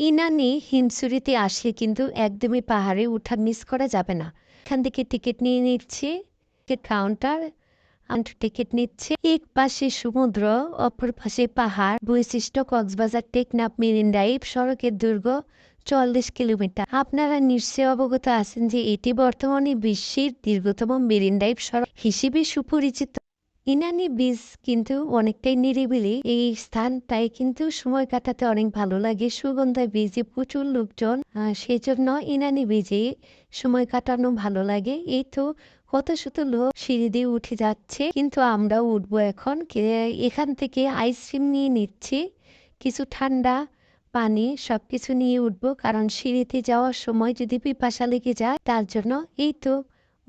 ইনানি হিমসুরিতে আসলে কিন্তু একদমই পাহাড়ে উঠা মিস করা যাবে না। এখান থেকে টিকিট নিয়ে নিচ্ছে কাউন্টার টিকিট নিচ্ছে। এক পাশে সমুদ্র, অপর পাশে পাহাড়। বৈশিষ্ট্য, কক্সবাজার টেকনাফ মেরিন ড্রাইভ সড়কের দুর্গ, চল্লিশ কিলোমিটার। আপনারা নিশ্চয় অবগত আছেন যে এটি বর্তমানে বিশ্বের দীর্ঘতম মেরিন ড্রাইভ সড়ক হিসেবে সুপরিচিত। ইনানি বীজ কিন্তু অনেকটাই নিরিবিলি। এই স্থানটায় কিন্তু সময় কাটাতে অনেক ভালো লাগে। সুগন্ধা বীজে প্রচুর লোকজন সেই জন্য ইনানি বীজে সময় কাটানো ভালো লাগে। এই তো কত শত লোক সিঁড়ি দিয়ে উঠে যাচ্ছে, কিন্তু আমরাও উঠবো এখন। এখান থেকে আইসক্রিম নিয়ে নিচ্ছি, কিছু ঠান্ডা পানি সবকিছু নিয়ে উঠবো, কারণ সিঁড়িতে যাওয়ার সময় যদি পিপাসা লেগে যায়, তার জন্য এই তো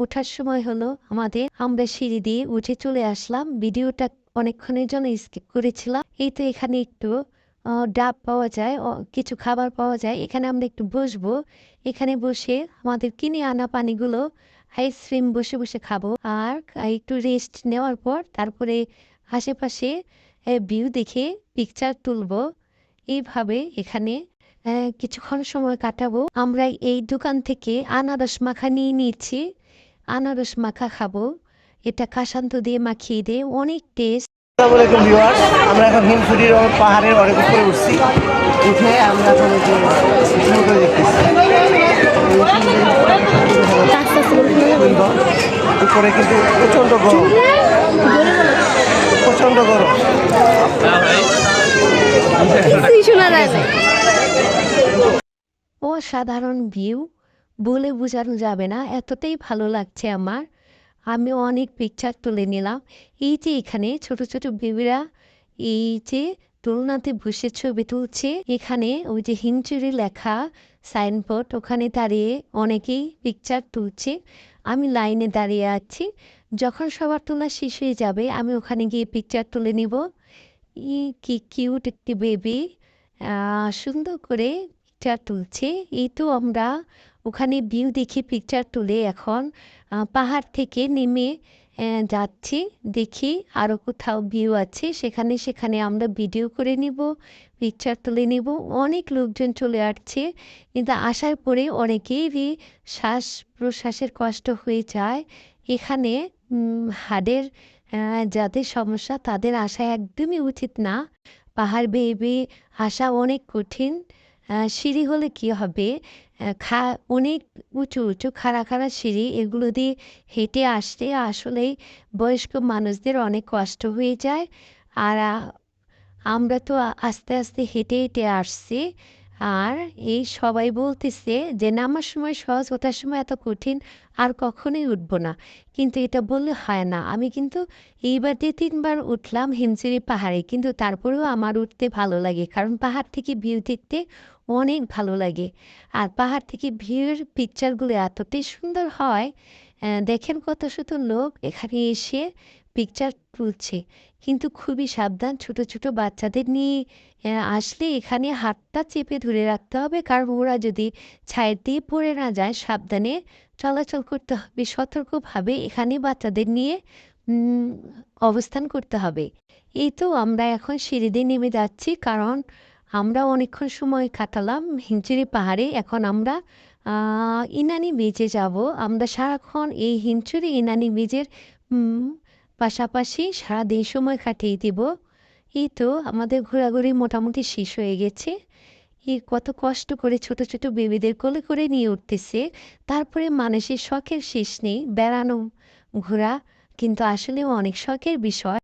ওঠার সময় হলো, আমাদের আমরা সিঁড়ি দিয়ে উঠে চলে আসলাম। ভিডিওটা অনেকক্ষণের জন্য স্কিপ করেছিলাম। এই তো এখানে একটু ডাব পাওয়া যায় কিছু খাবার পাওয়া যায়। এখানে আমরা একটু বসবো। এখানে বসে আমাদের কিনে আনা পানিগুলো আইসক্রিম বসে বসে খাব। আর একটু রেস্ট নেওয়ার পর তারপরে আশেপাশে ভিউ দেখে পিকচার তুলবো। এইভাবে এখানে কিছুক্ষণ সময় কাটাবো। আমরা এই দোকান থেকে আনারস মাখা নিয়ে নিয়েছি। আনারস মাখা খাব। এটা কাসান্ত দিয়ে মাখিয়ে দিয়ে অনেক টেস্ট ভিউয়ার্স আমরা এখন পাহাড়ের অনেক উপরে উঠছি। উঠে আমরা এখন সমুদ্র দেখতেছি। উপরে কিন্তু প্রচণ্ড গরম। প্রচণ্ড গরম। অসাধারণ ভিউ বলে বোঝানো যাবে না। এতটাই ভালো লাগছে আমার। আমি অনেক পিকচার তুলে নিলাম। এই যে এখানে ছোট ছোট বেবিরা এই যে তুলনাতে বসে ছবি তুলছে, এখানে ওই যে হিমচুরি লেখা সাইনবোর্ড ওখানে দাঁড়িয়ে অনেকেই পিকচার তুলছে। আমি লাইনে দাঁড়িয়ে আছি। যখন সবার তোলা শেষ হয়ে যাবে, আমি ওখানে গিয়ে পিকচার তুলে নিব। ই কি কিউট একটি বেবি সুন্দর করে পিকচার তুলছে। এই তো আমরা ওখানে ভিউ দেখে পিকচার তুলে এখন পাহাড় থেকে নেমে যাচ্ছি। দেখি আরও কোথাও ভিউ আছে। সেখানে সেখানে আমরা ভিডিও করে নিব পিকচার তুলে নিব। অনেক লোকজন চলে আসছে। কিন্তু আসার পরে অনেকেরই শ্বাস প্রশ্বাসের কষ্ট হয়ে যায়। এখানে হাড়ের যাদের সমস্যা তাদের আসা একদমই উচিত না। পাহাড় বেয়ে বেয়ে আসা অনেক কঠিন। সিঁড়ি হলে কি হবে? খা, অনেক উঁচু উঁচু খাড়া খাড়া সিঁড়ি, এগুলো দিয়ে হেঁটে আসতে আসলেই বয়স্ক মানুষদের অনেক কষ্ট হয়ে যায়। আর আমরা তো আস্তে আস্তে হেঁটে হেঁটে আসছি। আর এই সবাই বলতেছে যে, নামার সময় সহজ, ওঠার সময় এত কঠিন, আর কখনোই উঠবো না। কিন্তু এটা বললে হয় না। আমি কিন্তু এইবার দিয়ে তিনবার উঠলাম হিমচিরি পাহাড়ে, কিন্তু তারপরেও আমার উঠতে ভালো লাগে, কারণ পাহাড় থেকে ভিউ দেখতে অনেক ভালো লাগে। আর পাহাড় থেকে ভিউর পিকচারগুলো এতটাই সুন্দর হয় দেখেন কত শত লোক এখানে এসে পিকচার তুলছে। কিন্তু খুবই সাবধান ছোট ছোট বাচ্চাদের নিয়ে আসলে এখানে হাতটা চেপে ধরে রাখতে হবে। কারণ ওরা যদি ছায়ের দিয়ে পড়ে না যায় সাবধানে চলাচল করতে হবে সতর্কভাবে এখানে বাচ্চাদের নিয়ে অবস্থান করতে হবে। এই তো আমরা এখন সিঁড়ি দিয়ে নেমে যাচ্ছি। কারণ আমরা অনেকক্ষণ সময় কাটালাম হিমচুরি পাহাড়ে। এখন আমরা ইনানি বিচে যাব। আমরা সারাক্ষণ এই হিমচুরি ইনানি উম, পাশাপাশি সারাদিন সময় কাটিয়ে দিব। এই তো আমাদের ঘোরাঘুরি মোটামুটি শেষ হয়ে গেছে। এই কত কষ্ট করে ছোট ছোট বেবিদের কোলে করে নিয়ে উঠতেছে। তারপরে মানুষের শখের শেষ নেই, বেড়ানো, ঘোরা কিন্তু আসলেও অনেক শখের বিষয়।